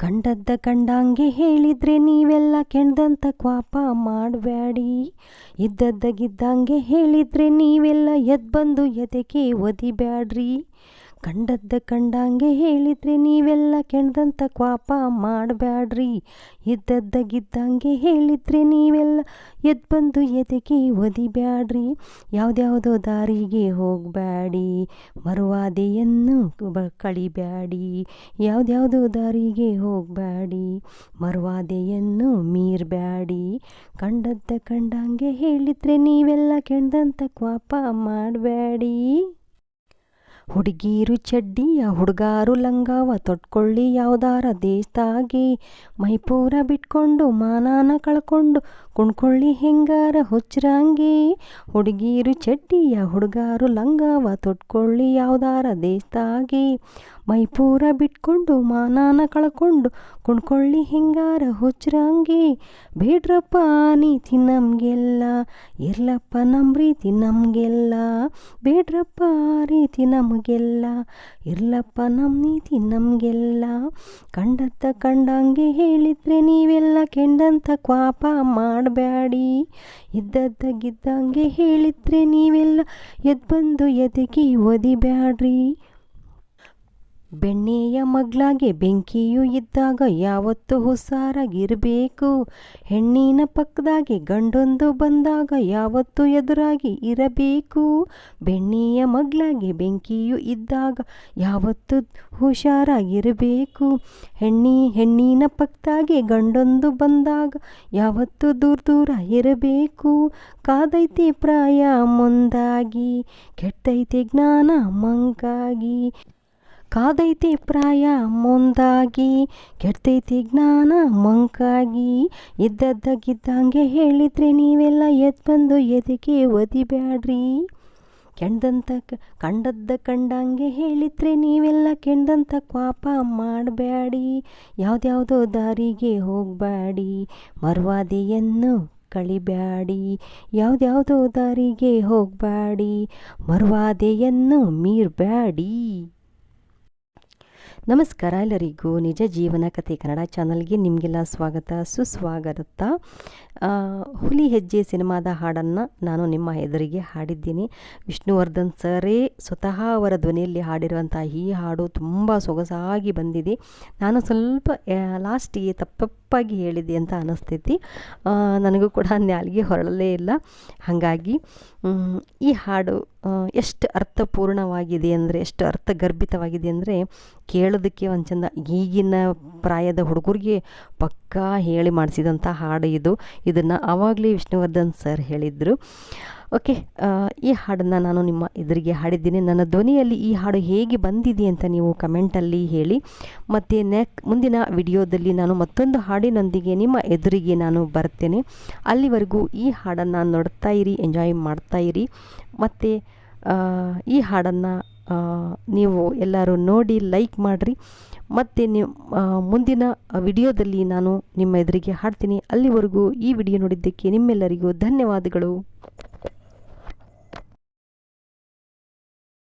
ಕಂಡದ್ದ ಕಂಡಂಗೆ ಹೇಳಿದ್ರೆ ನೀವೆಲ್ಲ ಕೆಣ್ದಂತ ಕ್ವಾಪ ಮಾಡಬೇಡಿ ಇದ್ದದ್ದಗಿದ್ದಂಗೆ ಹೇಳಿದ್ರೆ ನೀವೆಲ್ಲ ಎದ್ದು ಬಂದು ಎದೆಗೆ ಒದಿಬ್ಯಾಡ್ರಿ. ಕಂಡದ್ದ ಕಂಡಂಗೆ ಹೇಳಿದ್ರೆ ನೀವೆಲ್ಲ ಕೆಣ್ದಂತ ಕ್ವಾಪ ಮಾಡಬ್ಯಾಡ್ರಿ. ಎದ್ದದ್ದಗಿದ್ದಂಗೆ ಹೇಳಿದ್ರೆ ನೀವೆಲ್ಲ ಎದ್ದು ಬಂದು ಎದೆಗೆ ಒದಿಬ್ಯಾಡ್ರಿ. ಯಾವುದ್ಯಾವುದೋ ದಾರಿಗೆ ಹೋಗಬೇಡಿ ಮರುವಾದೆಯನ್ನು ಕಳಿಬ್ಯಾಡಿ. ಯಾವುದ್ಯಾವುದೋ ದಾರಿಗೆ ಹೋಗಬೇಡಿ ಮರುವಾದೆಯನ್ನು ಮೀರ್ಬ್ಯಾಡಿ. ಕಂಡದ್ದ ಕಂಡಂಗೆ ಹೇಳಿದ್ರೆ ನೀವೆಲ್ಲ ಕೆಣ್ದಂತ ಕ್ವಾಪ ಮಾಡಬೇಡಿ ಹುಡುಗೀರು ಚಡ್ಡಿಯ, ಹುಡುಗಾರು ಲಂಗಾವ, ತೊಟ್ಕೊಳ್ಳಿ ಯಾವ್ದಾರ ದೇಶದಾಗಿ ಮೈಪೂರ ಬಿಟ್ಕೊಂಡು, ಮಾನಾನ ಕಳ್ಕೊಂಡು, ಕುಣ್ಕೊಳ್ಳಿ ಹೆಂಗಾರ ಹುಚ್ಚರಂಗಿ ಹುಡುಗೀರು ಚಡ್ಡಿಯ, ಹುಡುಗಾರು ಲಂಗಾವ, ತೊಟ್ಕೊಳ್ಳಿ ಯಾವ್ದಾರ ದೇಶದಾಗಿ ಮೈಪೂರ ಬಿಟ್ಕೊಂಡು, ಮಾನಾನ ಕಳ್ಕೊಂಡು, ಕುಣ್ಕೊಳ್ಳಿ ಹೆಂಗಾರ ಹುಚ್ಚರಂಗಿ ಬೇಡ್ರಪ್ಪ ನೀತಿ ನಮಗೆಲ್ಲ, ಇರ್ಲಪ್ಪ ನಮ್ಮ ರೀತಿ ನಮಗೆಲ್ಲ. ಬೇಡ್ರಪ್ಪ ರೀತಿ ನಮಗೆಲ್ಲ, ಇರ್ಲಪ್ಪ ನಮ್ಮ ನೀತಿ ನಮಗೆಲ್ಲ. ಕಂಡತ್ತ ಕಂಡಂಗೆ ಹೇಳಿದ್ರೆ ನೀವೆಲ್ಲ ಕೆಂಡಂತ ಕ್ವಾಪ ಮಾಡಬೇಡಿ ಇದ್ದದ್ದಗಿದ್ದಂಗೆ ಹೇಳಿದ್ರೆ ನೀವೆಲ್ಲ ಎದ್ದು ಬಂದು ಎದೆಗೆ ಒದಿಬ್ಯಾಡ್ರಿ. ಬೆಣ್ಣೆಯ ಮಗ್ಲಾಗೆ ಬೆಂಕಿಯೂ ಇದ್ದಾಗ ಯಾವತ್ತು ಹುಸಾರಾಗಿರಬೇಕು ಹೆಣ್ಣಿನ ಪಕ್ಕದಾಗೆ ಗಂಡೊಂದು ಬಂದಾಗ ಯಾವತ್ತು ಎದುರಾಗಿ ಇರಬೇಕು. ಬೆಣ್ಣೆಯ ಮಗ್ಲಾಗೆ ಬೆಂಕಿಯೂ ಇದ್ದಾಗ ಯಾವತ್ತು ಹುಷಾರಾಗಿರಬೇಕು. ಹೆಣ್ಣಿ, ಹೆಣ್ಣಿನ ಪಕ್ಕದಾಗೆ ಗಂಡೊಂದು ಬಂದಾಗ ಯಾವತ್ತು ದೂರ ದೂರ ಇರಬೇಕು. ಕಾದೈತೆ ಪ್ರಾಯ ಮುಂದಾಗಿ, ಕೆಟ್ಟೈತೆ ಜ್ಞಾನ ಮಂಗಾಗಿ ಕಾದೈತೆ ಪ್ರಾಯ ಮುಂದಾಗಿ, ಕೆಡ್ತೈತಿ ಜ್ಞಾನ ಮಂಕಾಗಿ. ಇದ್ದದ್ದಾಗಿದ್ದಂಗೆ ಹೇಳಿದ್ರೆ ನೀವೆಲ್ಲ ಎದ್ದು ಬಂದು ಎದಕ್ಕೆ ಒದಿಬ್ಯಾಡ್ರಿ? ಕೆಂಡಂತ ಕಂಡದ್ದ ಕಂಡಂಗೆ ಹೇಳಿದ್ರೆ ನೀವೆಲ್ಲ ಕೆಂಡಂತ ಕ್ವಾಪ ಮಾಡಬೇಡಿ ಯಾವುದ್ಯಾವುದೋ ದಾರಿಗೆ ಹೋಗಬೇಡಿ ಮರ್ವಾದಿಯನ್ನು ಕಳಿಬ್ಯಾಡಿ. ಯಾವುದ್ಯಾವುದೋ ದಾರಿಗೆ ಹೋಗಬೇಡಿ ಮರ್ವಾದೆಯನ್ನು ಮೀರಬೇಡಿ ನಮಸ್ಕಾರ ಎಲ್ಲರಿಗೂ. ನಿಜ ಜೀವನ ಕಥೆ ಕನ್ನಡ ಚಾನಲ್ಗೆ ನಿಮಗೆಲ್ಲ ಸ್ವಾಗತ, ಸುಸ್ವಾಗತ. ಹುಲಿ ಹೆಜ್ಜೆ ಸಿನಿಮಾದ ಹಾಡನ್ನು ನಾನು ನಿಮ್ಮ ಎದುರಿಗೆ ಹಾಡಿದ್ದೀನಿ. ವಿಷ್ಣುವರ್ಧನ್ ಸರೇ ಸ್ವತಃ ಅವರ ಧ್ವನಿಯಲ್ಲಿ ಹಾಡಿರುವಂಥ ಈ ಹಾಡು ತುಂಬ ಸೊಗಸಾಗಿ ಬಂದಿದೆ. ನಾನು ಸ್ವಲ್ಪ ಲಾಸ್ಟಿಗೆ ತಪ್ಪಪ್ಪಾಗಿ ಹೇಳಿದೆ ಅಂತ ಅನಿಸ್ತೈತಿ. ನನಗೂ ಕೂಡ ನ್ಯಾಲಿಗೆ ಹೊರಳಲೇ ಇಲ್ಲ. ಹಾಗಾಗಿ ಈ ಹಾಡು ಎಷ್ಟು ಅರ್ಥಪೂರ್ಣವಾಗಿದೆ ಅಂದರೆ, ಎಷ್ಟು ಅರ್ಥಗರ್ಭಿತವಾಗಿದೆ ಅಂದರೆ, ಕೇಳೋದಕ್ಕೆ ಒಂದು ಚಂದ ಈಗಿನ ಪ್ರಾಯದ ಹುಡುಗರಿಗೆ ಪಕ್ಕಾ ಹೇಳಿ ಮಾಡಿಸಿದಂಥ ಹಾಡು ಇದು. ಇದನ್ನು ಆವಾಗಲೇ ವಿಷ್ಣುವರ್ಧನ್ ಸರ್ ಹೇಳಿದರು. ಓಕೆ ಈ ಹಾಡನ್ನು ನಾನು ನಿಮ್ಮ ಎದುರಿಗೆ ಹಾಡಿದ್ದೀನಿ. ನನ್ನ ಧ್ವನಿಯಲ್ಲಿ ಈ ಹಾಡು ಹೇಗೆ ಬಂದಿದೆ ಅಂತ ನೀವು ಕಮೆಂಟಲ್ಲಿ ಹೇಳಿ. ಮತ್ತು ನೆಕ್, ಮುಂದಿನ ವಿಡಿಯೋದಲ್ಲಿ ನಾನು ಮತ್ತೊಂದು ಹಾಡಿನೊಂದಿಗೆ ನಿಮ್ಮ ಎದುರಿಗೆ ನಾನು ಬರ್ತೇನೆ. ಅಲ್ಲಿವರೆಗೂ ಈ ಹಾಡನ್ನು ನೋಡ್ತಾ ಇರಿ, ಎಂಜಾಯ್ ಮಾಡ್ತಾ ಇರಿ. ಮತ್ತು ಈ ಹಾಡನ್ನು ನೀವು ಎಲ್ಲರೂ ನೋಡಿ, ಲೈಕ್ ಮಾಡಿರಿ. ಮತ್ತು ನಿಮ್ಮ ಮುಂದಿನ ವಿಡಿಯೋದಲ್ಲಿ ನಾನು ನಿಮ್ಮ ಎದುರಿಗೆ ಹಾಡ್ತೀನಿ. ಅಲ್ಲಿವರೆಗೂ ಈ ವಿಡಿಯೋ ನೋಡಿದ್ದಕ್ಕೆ ನಿಮ್ಮೆಲ್ಲರಿಗೂ ಧನ್ಯವಾದಗಳು.